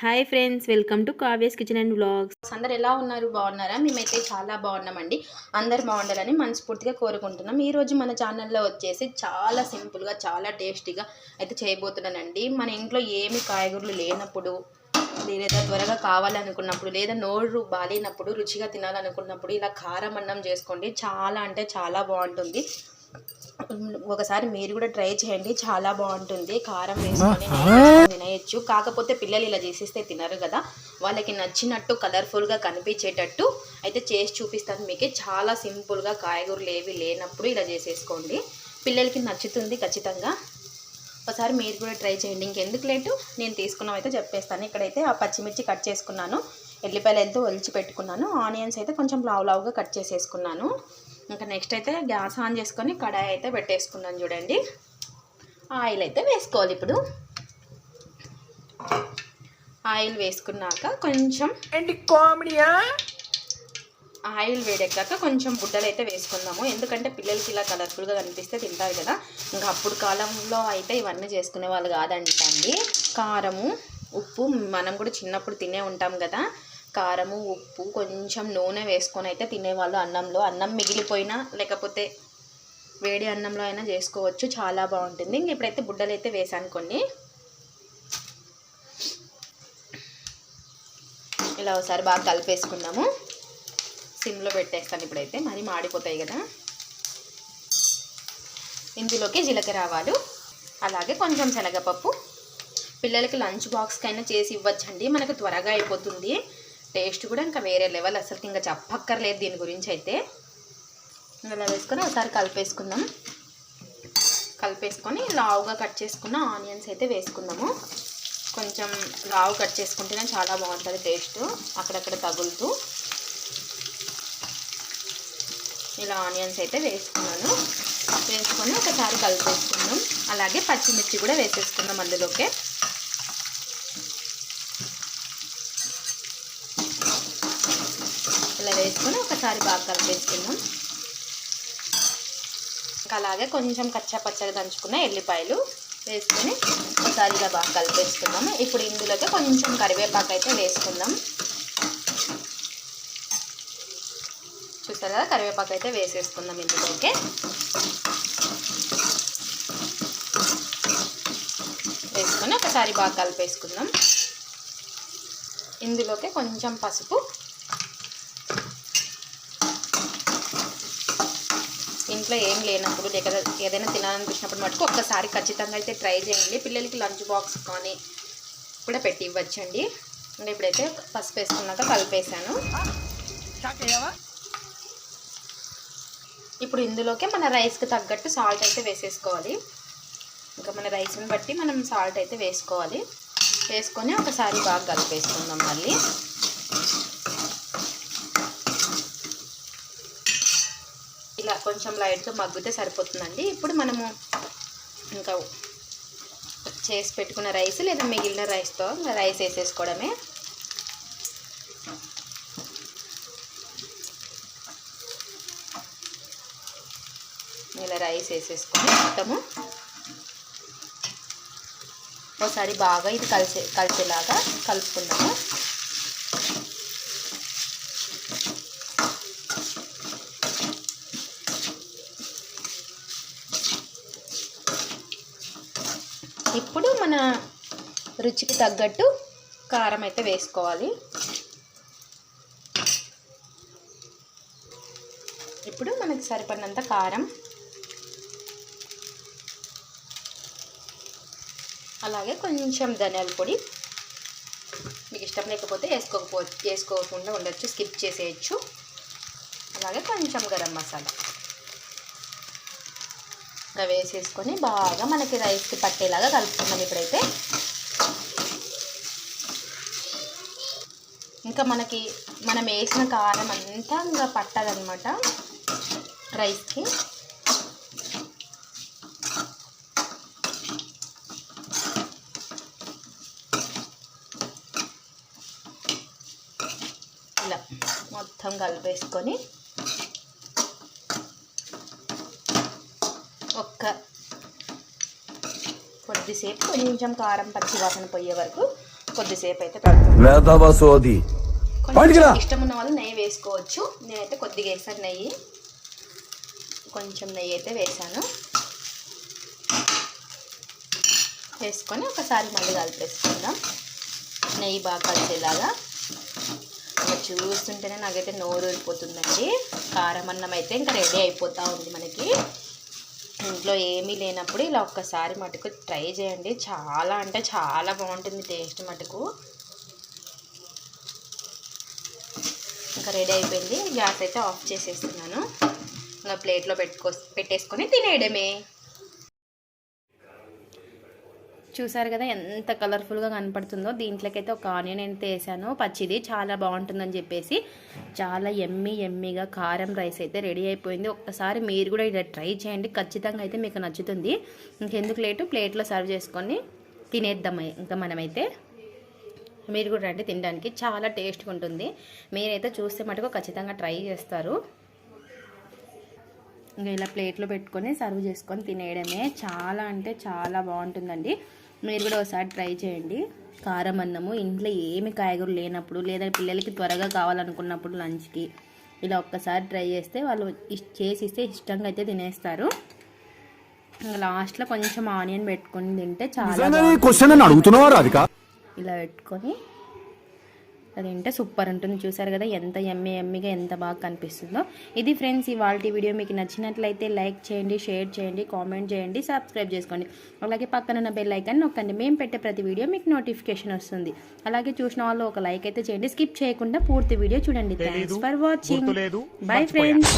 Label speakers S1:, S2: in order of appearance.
S1: Hi friends welcome to Kavya's kitchen and vlogs
S2: అందరు ఎలా ఉన్నారు? బాగున్నారా? మేమైతే చాలా బాగున్నామండి. అందరు బాగుండాలని మనస్ఫూర్తిగా కోరుకుంటున్నాం. ఈరోజు మన ఛానల్లో వచ్చేసి చాలా సింపుల్గా చాలా టేస్టీగా అయితే చేయబోతున్నానండి. మన ఇంట్లో ఏమి కాయగూరలు లేనప్పుడు లేదా త్వరగా కావాలనుకున్నప్పుడు లేదా నోరు బాలేనప్పుడు రుచిగా తినాలనుకున్నప్పుడు ఇలా కారం అన్నం చేసుకోండి. చాలా అంటే చాలా బాగుంటుంది. ఒకసారి మీరు కూడా ట్రై చేయండి. చాలా బాగుంటుంది. కారం వేసుకొని తినేయచ్చు. కాకపోతే పిల్లలు ఇలా చేసేస్తే తినరు కదా. వాళ్ళకి నచ్చినట్టు కలర్ఫుల్గా కనిపించేటట్టు అయితే చేసి చూపిస్తాను మీకు. చాలా సింపుల్గా కాయగూరలు ఏవి లేనప్పుడు ఇలా చేసేసుకోండి. పిల్లలకి నచ్చుతుంది ఖచ్చితంగా. ఒకసారి మీరు కూడా ట్రై చేయండి. ఇంకెందుకు లేటు? నేను తీసుకున్నాం అయితే చెప్పేస్తాను. ఇక్కడైతే ఆ పచ్చిమిర్చి కట్ చేసుకున్నాను. ఎల్లిపాయలు అయితే ఒలిచి పెట్టుకున్నాను. ఆనియన్స్ అయితే కొంచెం లావు లావుగా కట్ చేసేసుకున్నాను. ఇంకా నెక్స్ట్ అయితే గ్యాస్ ఆన్ చేసుకొని కడాయి అయితే పెట్టేసుకున్నాను చూడండి. ఆయిల్ అయితే వేసుకోవాలి ఇప్పుడు. ఆయిల్ వేసుకున్నాక కొంచెం
S3: ఏంటి కామెడీయా?
S2: ఆయిల్ వేడెక్కాక కొంచెం బుడ్డలు అయితే వేసుకుందాము. ఎందుకంటే పిల్లలకి ఇలా కలర్ఫుల్గా కనిపిస్తే తింటారు కదా. ఇంకా అప్పుడు కాలంలో అయితే ఇవన్నీ చేసుకునే వాళ్ళు కాదంటండి. కారము ఉప్పు మనం కూడా చిన్నప్పుడు తినే ఉంటాం కదా. కారము ఉప్పు కొంచెం నూనె వేసుకొని అయితే తినేవాళ్ళు అన్నంలో. అన్నం మిగిలిపోయినా లేకపోతే వేడి అన్నంలో అయినా చేసుకోవచ్చు. చాలా బాగుంటుంది. ఇంక ఇప్పుడైతే బుడ్డలు అయితే వేసాను కొన్ని. ఇలా ఒకసారి బాగా కలిపేసుకుందాము. సిమ్లో పెట్టేస్తాను ఇప్పుడైతే. మరి మాడిపోతాయి కదా. ఇందులోకి జీలకర్ర ఆవాలు అలాగే కొంచెం శనగపప్పు పిల్లలకి లంచ్ బాక్స్కైనా చేసి ఇవ్వచ్చండి. మనకు త్వరగా అయిపోతుంది. టేస్ట్ కూడా ఇంకా వేరే లెవెల్. అసలు ఇంకా చెప్పక్కర్లేదు దీని గురించి అయితే. ఇలా వేసుకొని ఒకసారి కలిపేసుకుందాం. కలిపేసుకొని లావుగా కట్ చేసుకున్న ఆనియన్స్ అయితే వేసుకుందాము. కొంచెం లావు కట్ చేసుకుంటేనే చాలా బాగుంటుంది టేస్ట్. అక్కడక్కడ తగులుతూ. ఇలా ఆనియన్స్ అయితే వేసుకున్నాను. వేసుకొని ఒకసారి కలిపేసుకుందాం. అలాగే పచ్చిమిర్చి కూడా వేసేసుకుందాం అందులోకే ఇలా వేసుకొని ఒకసారి బాగా కలిపేసుకుందాం. ఇంకా అలాగే కొంచెం కచ్చా పచ్చగా దంచుకున్న ఎల్లిపాయలు వేసుకొని ఒకసారి ఇలా బాగా కలిపేసుకుందాం. ఇప్పుడు ఇందులోకి కొంచెం కరివేపాకు అయితే వేసుకుందాం. చూసారు? కదా కరివేపాకు అయితే వేసేసుకుందాం ఇందులోకి. వేసుకొని ఒకసారి బాగా కలిపేసుకుందాం. ఇందులోకి కొంచెం పసుపు ఇంట్లో ఏం లేనప్పుడు లేక ఏదైనా తినాలనిపించినప్పుడు మటుకు ఒక్కసారి ఖచ్చితంగా అయితే ట్రై చేయండి. పిల్లలకి లంచ్ బాక్స్ కానీ కూడా పెట్టి ఇవ్వచ్చండి. అంటే ఇప్పుడైతే పసుపు వేసుకున్నాక కలిపేసాను ఇప్పుడు ఇందులోకి మన రైస్కి తగ్గట్టు సాల్ట్ అయితే వేసేసుకోవాలి. ఇంకా మన రైస్ని బట్టి మనం సాల్ట్ అయితే వేసుకోవాలి. వేసుకొని ఒకసారి బాగా కలిపేసుకుందాం మళ్ళీ. కొంచెం లైట్గా మగ్గితే సరిపోతుందండి. ఇప్పుడు మనము ఇంకా చేసి పెట్టుకున్న రైస్ లేదా మిగిలిన రైస్తో రైస్ వేసేసుకోవడమే. ఇలా రైస్ వేసేసుకొని మొత్తము ఒకసారి బాగా ఇది కలిసే కలిసేలాగా కలుపుకుందాము. ఇప్పుడు మన రుచికి తగ్గట్టు కారం అయితే వేసుకోవాలి. ఇప్పుడు మనకి సరిపడినంత కారం అలాగే కొంచెం ధనియాల పొడి. మీకు ఇష్టం లేకపోతే వేసుకోకపో వేసుకోకుండా ఉండొచ్చు స్కిప్ చేసేయచ్చు. అలాగే కొంచెం గరం మసాలా. ఇలా వేసేసుకొని బాగా మనకి రైస్కి పట్టేలాగా కలుపుకుందాం ఇప్పుడైతే. ఇంకా మనకి మనం వేసిన కారం అంతా ఇంకా పట్టదనమాట రైస్కి. ఇలా మొత్తం కలిపేసుకొని కొద్దిసేపు కొంచెం కారం పచ్చి వాసన పోయే వరకు కొద్దిసేపు అయితే. కొంచెం ఇష్టం ఉన్న వాళ్ళు నెయ్యి వేసుకోవచ్చు. నేనైతే కొద్దిగా వేసాను నెయ్యి. కొంచెం నెయ్యి అయితే వేసాను. వేసుకొని ఒకసారి మళ్ళీ కలిపేసుకుందాం. నెయ్యి బాగా కలిసేలాగా. చూస్తుంటేనే నాకైతే నోరు ఊరిపోతుందండి కారం అన్నం అయితే ఇంకా రెడీ అయిపోతూ ఉంది మనకి. ఇంట్లో ఏమీ లేనప్పుడు ఇలా ఒక్కసారి మటుకు ట్రై చేయండి. చాలా అంటే చాలా బాగుంటుంది టేస్ట్ మటుకు. ఇంకా రెడీ అయిపోయింది. గ్యాస్ అయితే ఆఫ్ చేసేస్తున్నాను. ఇంకా ప్లేట్లో పెట్టుకో పెట్టేసుకొని తినేయడమే. చూసారు కదా ఎంత కలర్ఫుల్గా కనపడుతుందో. దీంట్లోకైతే ఒక ఆనియన్ అయితే వేసాను. పచ్చిది చాలా బాగుంటుందని చెప్పేసి చాలా ఎమ్మి ఎమ్మిగా కారం రైస్ అయితే రెడీ అయిపోయింది. ఒక్కసారి మీరు కూడా ఇలా ట్రై చేయండి. ఖచ్చితంగా అయితే మీకు నచ్చుతుంది. ఇంకెందుకు లేటు? ప్లేట్లో సర్వ్ చేసుకొని తినేద్దాం ఇంకా మనమైతే. మీరు కూడా రండి తినడానికి. చాలా టేస్ట్గా ఉంటుంది. మీరైతే చూస్తే మటుకు ఖచ్చితంగా ట్రై చేస్తారు. ఇంకా ఇలా ప్లేట్లో పెట్టుకొని సర్వ్ చేసుకొని తినేయడమే. చాలా అంటే చాలా బాగుంటుందండి. మీరు కూడా ఒకసారి ట్రై చేయండి. కారం అన్నము ఇంట్లో ఏమి కాయగూరలు లేనప్పుడు లేదా పిల్లలకి త్వరగా కావాలనుకున్నప్పుడు లంచ్కి ఇలా ఒక్కసారి ట్రై చేస్తే వాళ్ళు చేసి ఇస్తే ఇష్టంగా అయితే తినేస్తారు. లాస్ట్లో కొంచెం ఆనియన్ పెట్టుకొని తింటే చాలా ఇలా పెట్టుకొని అది తింటే సూపర్ ఉంటుంది. చూసారు కదా ఎంత ఎమ్మె ఎమ్మిగా ఎంత బాగా కనిపిస్తుందో. ఇది ఫ్రెండ్స్ ఇవాళ వీడియో మీకు నచ్చినట్లయితే లైక్ చేయండి షేర్ చేయండి కామెంట్ చేయండి సబ్స్క్రైబ్ చేసుకోండి. అలాగే పక్కన ఉన్న బెల్ ఐకాన్ నొక్కండి. మేము పెట్టే ప్రతి వీడియో మీకు నోటిఫికేషన్ వస్తుంది. అలాగే చూసిన వాళ్ళు ఒక లైక్ అయితే చేయండి. స్కిప్ చేయకుండా పూర్తి వీడియో చూడండి. Thanks for watching bye. Friends